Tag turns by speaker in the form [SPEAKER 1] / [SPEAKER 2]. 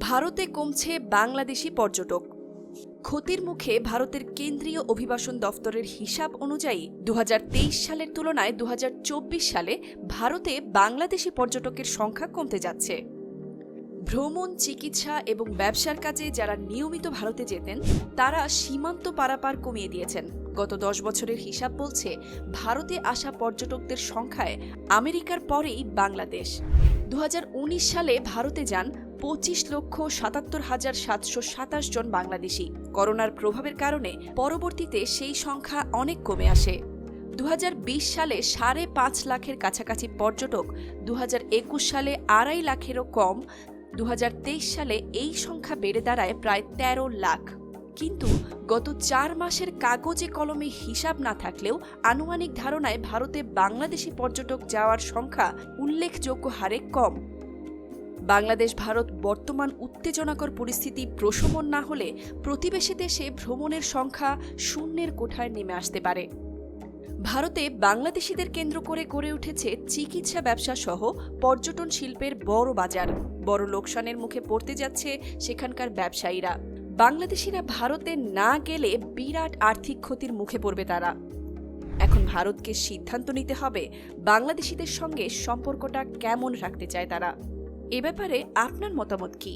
[SPEAKER 1] ভারতে কমছে বাংলাদেশি পর্যটক। ক্ষতির মুখে ভারতের কেন্দ্রীয় অভিবাসন দফতরের হিসাব অনুযায়ী দু হাজার তেইশ সালের তুলনায় দু হাজার চব্বিশ সালে ভারতে বাংলাদেশি পর্যটকের সংখ্যা কমতে যাচ্ছে। ভ্রমণ, চিকিৎসা এবং ব্যবসার কাজে যারা নিয়মিত ভারতে যেতেন, তারা সীমান্ত পারাপার কমিয়ে দিয়েছেন। গত দশ বছরের হিসাব বলছে, ভারতে আসা পর্যটকদের সংখ্যায় আমেরিকার পরেই বাংলাদেশ। দু হাজার উনিশ সালে ভারতে যান পঁচিশ লক্ষ সাতাত্তর হাজার সাতশো সাতাশ জন বাংলাদেশি। করোনার প্রভাবের কারণে পরবর্তীতে সেই সংখ্যা অনেক কমে আসে। দু হাজার বিশ সালে সাড়ে পাঁচ লাখের কাছাকাছি পর্যটক দু হাজার একুশ সালে আড়াই লাখেরও কম দু হাজার তেইশ সালে এই সংখ্যা বেড়ে দাঁড়ায় প্রায় ১৩ লাখ। কিন্তু গত চার মাসের কাগজে কলমে হিসাব না থাকলেও আনুমানিক ধারণায় ভারতে বাংলাদেশি পর্যটক যাওয়ার সংখ্যা উল্লেখযোগ্য হারে কম। বাংলাদেশ, ভারত বর্তমান উত্তেজনাকর পরিস্থিতি প্রশমন না হলে প্রতিবেশী দেশে ভ্রমণের সংখ্যা শূন্যের কোঠায় নেমে আসতে পারে। ভারতে বাংলাদেশিদের কেন্দ্র করে গড়ে উঠেছে চিকিৎসা ব্যবসা সহ পর্যটন শিল্পের বড় বাজার। বড় লোকসানের মুখে পড়তে যাচ্ছে সেখানকার ব্যবসায়ীরা। বাংলাদেশিরা ভারতে না গেলে বিরাট আর্থিক ক্ষতির মুখে পড়বে তারা। এখন ভারতকে সিদ্ধান্ত নিতে হবে বাংলাদেশিদের সঙ্গে সম্পর্কটা কেমন রাখতে চায় তারা। এ ব্যাপারে আপনার মতামত কি?